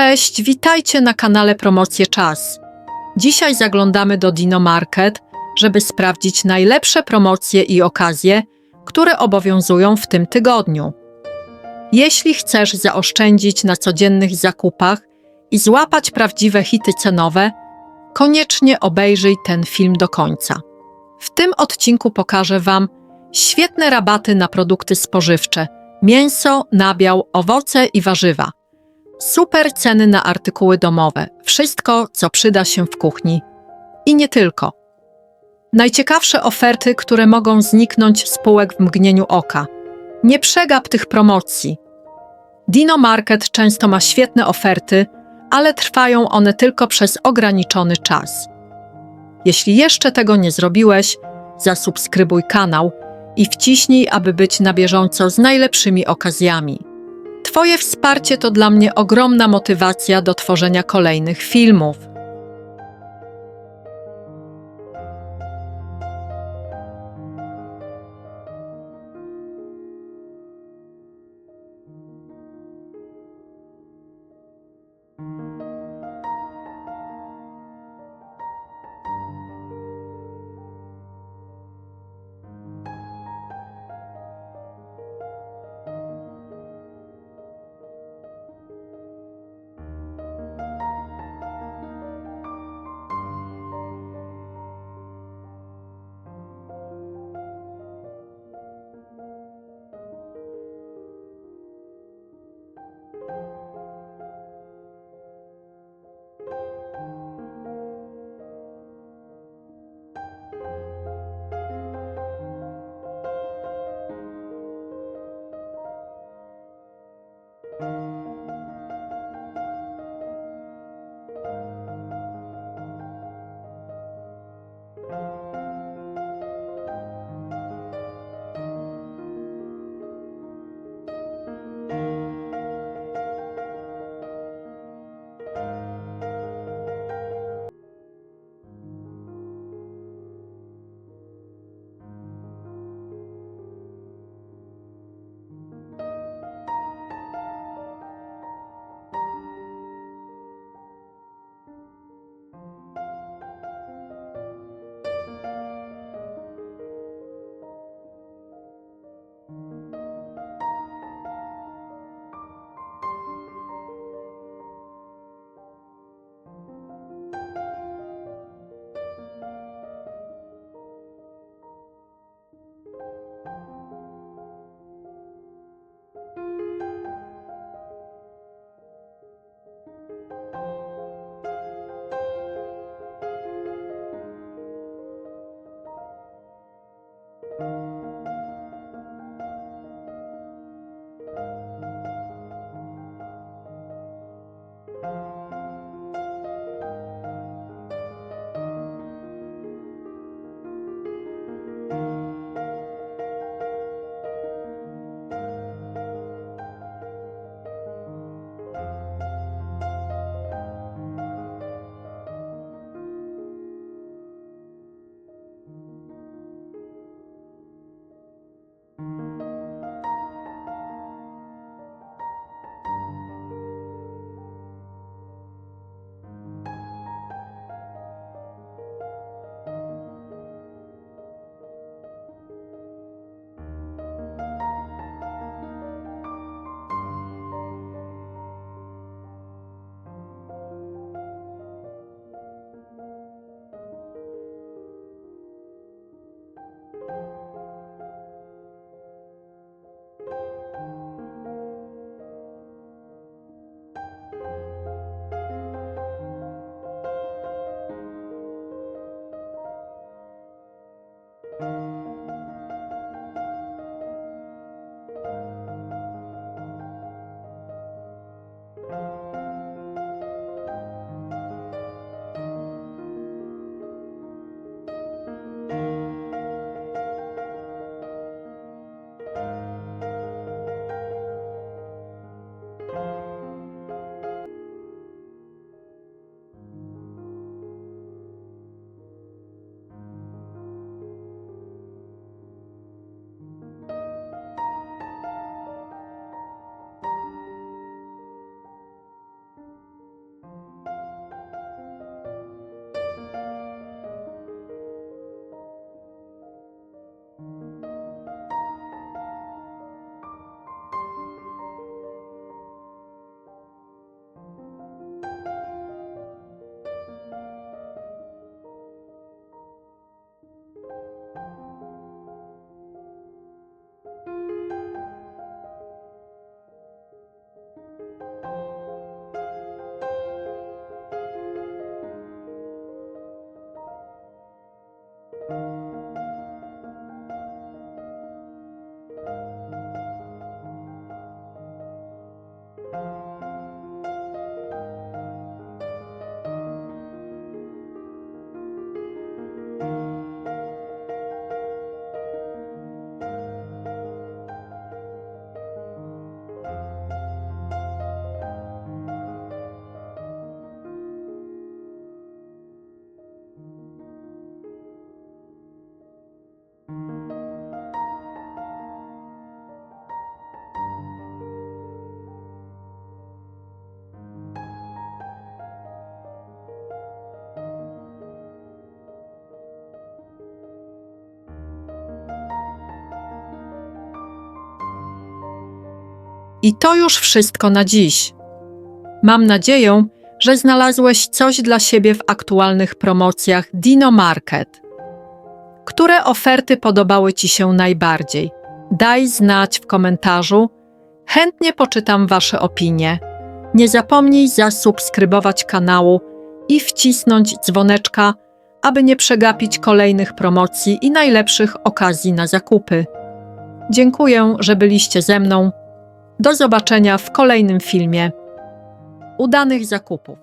Cześć, witajcie na kanale Promocje Czas. Dzisiaj zaglądamy do Dino Market, żeby sprawdzić najlepsze promocje i okazje, które obowiązują w tym tygodniu. Jeśli chcesz zaoszczędzić na codziennych zakupach i złapać prawdziwe hity cenowe, koniecznie obejrzyj ten film do końca. W tym odcinku pokażę Wam świetne rabaty na produkty spożywcze, mięso, nabiał, owoce i warzywa. Super ceny na artykuły domowe, wszystko, co przyda się w kuchni. I nie tylko. Najciekawsze oferty, które mogą zniknąć z półek w mgnieniu oka. Nie przegap tych promocji. Dino Market często ma świetne oferty, ale trwają one tylko przez ograniczony czas. Jeśli jeszcze tego nie zrobiłeś, zasubskrybuj kanał i wciśnij, aby być na bieżąco z najlepszymi okazjami. Twoje wsparcie to dla mnie ogromna motywacja do tworzenia kolejnych filmów. I to już wszystko na dziś. Mam nadzieję, że znalazłeś coś dla siebie w aktualnych promocjach Dino Market. Które oferty podobały Ci się najbardziej? Daj znać w komentarzu. Chętnie poczytam Wasze opinie. Nie zapomnij zasubskrybować kanału i wcisnąć dzwoneczka, aby nie przegapić kolejnych promocji i najlepszych okazji na zakupy. Dziękuję, że byliście ze mną. Do zobaczenia w kolejnym filmie. Udanych zakupów.